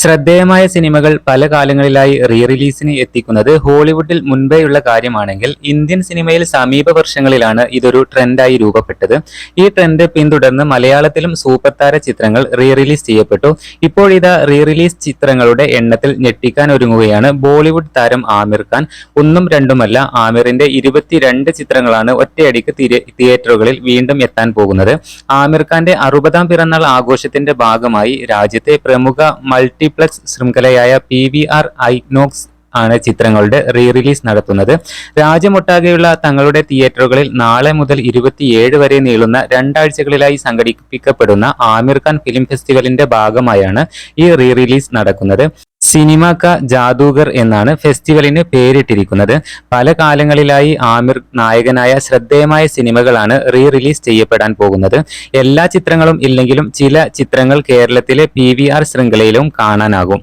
ശ്രദ്ധേയമായ സിനിമകൾ പല കാലങ്ങളിലായി റീ റിലീസിന് എത്തിക്കുന്നത് ഹോളിവുഡിൽ മുൻപേയുള്ള കാര്യമാണെങ്കിൽ ഇന്ത്യൻ സിനിമയിൽ സമീപ വർഷങ്ങളിലാണ് ഇതൊരു ട്രെൻഡായി രൂപപ്പെട്ടത്. ഈ ട്രെൻഡ് പിന്തുടർന്ന് മലയാളത്തിലും സൂപ്പർ താര ചിത്രങ്ങൾ റീ റിലീസ് ചെയ്യപ്പെട്ടു. ഇപ്പോഴിതാ റീ റിലീസ് ചിത്രങ്ങളുടെ എണ്ണത്തിൽ ഞെട്ടിക്കാൻ ഒരുങ്ങുകയാണ് ബോളിവുഡ് താരം ആമിർ ഖാൻ. ഒന്നും രണ്ടുമല്ല ആമിറിന്റെ ഇരുപത്തിരണ്ട് ചിത്രങ്ങളാണ് ഒറ്റയടിക്ക് തിയേറ്ററുകളിൽ വീണ്ടും എത്താൻ പോകുന്നത്. ആമിർ ഖാന്റെ അറുപതാം പിറന്നാൾ ആഘോഷത്തിന്റെ ഭാഗമായി രാജ്യത്തെ പ്രമുഖ മൾട്ടിപ്ലക്സ് ശൃംഖലയായ പി വി ആർ ഐനോക്സ് ആണ് ചിത്രങ്ങളുടെ റീ റിലീസ് നടത്തുന്നത്. രാജ്യമൊട്ടാകെയുള്ള തങ്ങളുടെ തിയേറ്ററുകളിൽ നാളെ മുതൽ ഇരുപത്തിയേഴ് വരെ നീളുന്ന രണ്ടാഴ്ചകളിലായി സംഘടിപ്പിക്കപ്പെടുന്ന ആമിർ ഖാൻ ഫിലിം ഫെസ്റ്റിവലിന്റെ ഭാഗമായാണ് ഈ റീ റിലീസ് നടക്കുന്നത്. സിനിമ ക ജാദൂഗർ എന്നാണ് ഫെസ്റ്റിവലിന് പേരിട്ടിരിക്കുന്നത്. പല കാലങ്ങളിലായി ആമിർ നായകനായ ശ്രദ്ധേയമായ സിനിമകളാണ് റീ റിലീസ് ചെയ്യപ്പെടാൻ പോകുന്നത്. എല്ലാ ചിത്രങ്ങളും ഇല്ലെങ്കിലും ചില ചിത്രങ്ങൾ കേരളത്തിലെ പി ശൃംഖലയിലും കാണാനാകും.